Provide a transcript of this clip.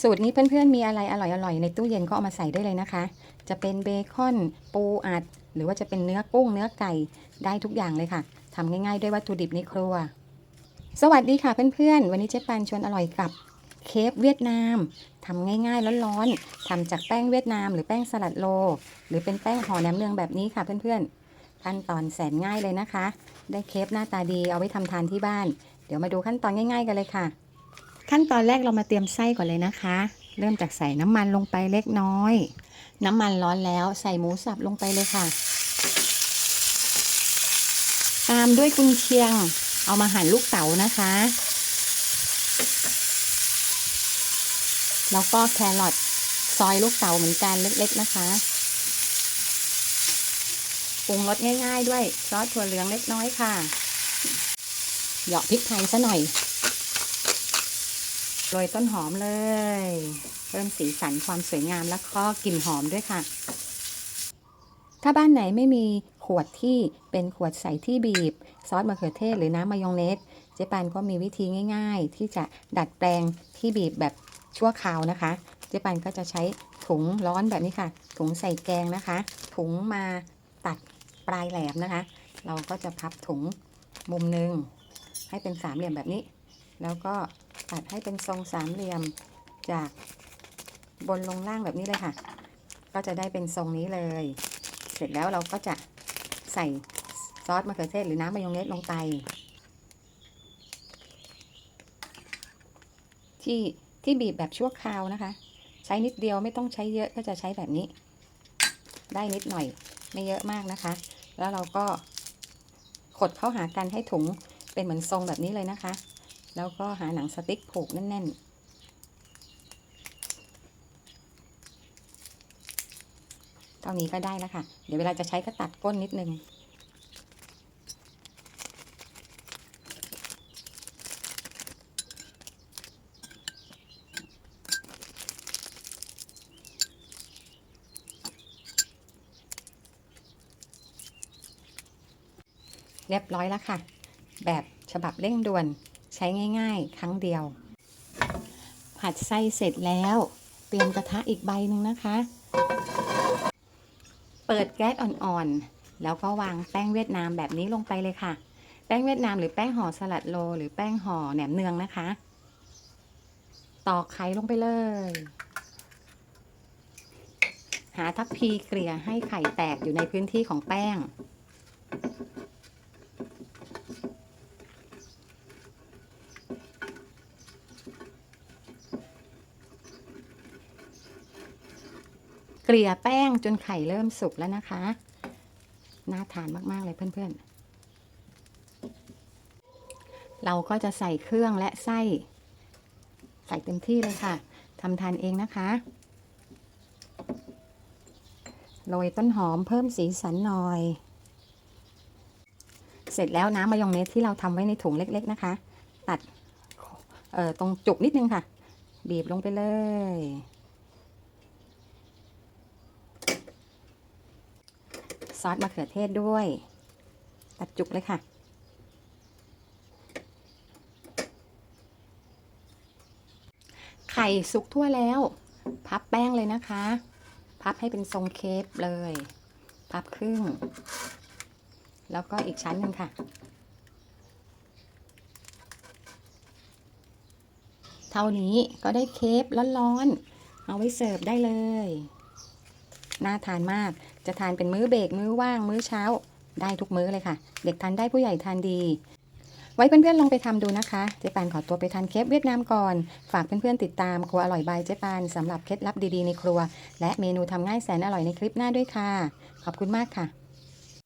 สูตรนี้เพื่อนๆมีอะไรอร่อยๆในตู้เย็นก็เอามาใส่ได้เลยนะคะ จะเป็นเบคอนปูอัด หรือว่าจะเป็นเนื้อกุ้งเนื้อไก่ได้ทุกอย่างเลยค่ะทำง่ายๆด้วยวัตถุดิบในครัว สวัสดีค่ะเพื่อนๆ วันนี้เจ๊ปานชวนอร่อยกับเคฟเวียดนามทำง่ายๆร้อนๆทำจากแป้งเวียดนาม หรือแป้งสลัดโล หรือเป็นแป้งห่อแหนมเนืองแบบนี้ค่ะเพื่อนๆ ขั้นตอนแสนง่ายเลยนะคะ ได้เคฟหน้าตาดีเอาไว้ทำทานที่บ้าน เดี๋ยวมาดูขั้นตอนง่าย ๆ กันเลยค่ะ ขั้นตอนแรกเรามาเตรียมไส้ก่อนเลยนะคะ เริ่มจากใส่น้ำมันลงไปเล็กน้อย น้ำมันร้อนแล้วใส่หมูสับลงไปเลยค่ะ ตามด้วยกุนเชียง เอามาหั่นลูกเต๋านะคะ แล้วก็แครอทซอยลูกเต๋าเหมือนกันเล็กๆนะคะปรุงรสง่าย ๆ ด้วยซอสถั่วเหลืองเล็กน้อยค่ะ เหยาะพริกไทยซะหน่อย โรยต้นหอมเลย เพิ่มสีสันความสวยงามแล้วก็กลิ่นหอมด้วยค่ะ ถ้าบ้านไหนไม่มีขวดที่เป็นขวดใส่ที่บีบ ซอสมะเขือเทศหรือน้ำมายองเนสเจ๊ปานก็มีวิธีง่าย ๆ ที่จะดัดแปลงที่บีบแบบชั่วคราวนะคะ เจ๊ปานก็จะใช้ถุงร้อนแบบนี้ค่ะ ถุงใส่แกงนะคะ ถุงมาตัดปลายแหลมนะคะ เราก็จะพับถุงมุมหนึ่งให้เป็นสามเหลี่ยมแบบนี้ แล้วก็ ตัดให้เป็นทรงสามเหลี่ยมจากบนลงล่างแบบนี้เลยค่ะ ก็จะได้เป็นทรงนี้เลย เสร็จแล้วเราก็จะใส่ซอสมะเขือเทศหรือน้ำมายองเนสลงไปที่ที่บีบแบบชั่วคราวนะคะ ใช้นิดเดียวไม่ต้องใช้เยอะก็จะใช้แบบนี้ ได้นิดหน่อยไม่เยอะมากนะคะ แล้วเราก็ขดเข้าหากันให้ถุงเป็นเหมือนทรงแบบนี้เลยนะคะ แล้วก็หาหนังสติ๊กผูกแน่นๆเท่านี้ก็ได้แล้วค่ะ เดี๋ยวเวลาจะใช้ก็ตัดก้นนิดนึง เรียบร้อยแล้วค่ะ แบบฉบับเร่งด่วน ใช้ง่ายๆ ครั้งเดียว ผัดไส้เสร็จแล้ว เตรียมกระทะอีกใบหนึ่งนะคะ เปิดแก๊สอ่อนๆ แล้วก็วางแป้งเวียดนามแบบนี้ลงไปเลยค่ะ แป้งเวียดนามหรือแป้งห่อสลัดโล หรือแป้งห่อแหนมเนืองนะคะ ตอกไข่ลงไปเลย หาทัพพีเกลี่ยให้ไข่แตกอยู่ในพื้นที่ของแป้ง เกลี่ยแป้งจนไข่เริ่มสุกแล้วนะคะ น่าทานมาก ๆ เลยเพื่อน ๆ เราก็จะใส่เครื่องและไส้ ใส่เต็มที่เลยค่ะทำทานเองนะคะโรยต้นหอมเพิ่มสีสันหน่อย เสร็จแล้วน้ำมายองเนสที่เราทำไว้ในถุงเล็ก ๆ นะคะ ตัดตรงจุกนิดนึงค่ะ บีบลงไปเลย ซอสมะเขือเทศด้วย ตัดจุกเลยค่ะ ไข่สุกทั่วแล้ว พับแป้งเลยนะคะ พับให้เป็นทรงเคปเลย พับครึ่ง แล้วก็อีกชั้นหนึ่งค่ะ เท่านี้ก็ได้เคปร้อนๆเอาไว้เสิร์ฟได้เลย น่าทานมาก จะทานเป็นมื้อเบรกมื้อว่างมื้อเช้า ได้ทุกมื้อเลยค่ะ เด็กทานได้ผู้ใหญ่ทานดี ไว้เพื่อนๆลองไปทำดูนะคะ เจ๊ปานขอตัวไปทานเคปเวียดนามก่อน ฝากเพื่อนๆติดตามครัวอร่อยบายเจ๊ปานสำหรับเคล็ดลับดีๆในครัว และเมนูทำง่ายแสนอร่อยในคลิปหน้าด้วยค่ะ ขอบคุณมากค่ะ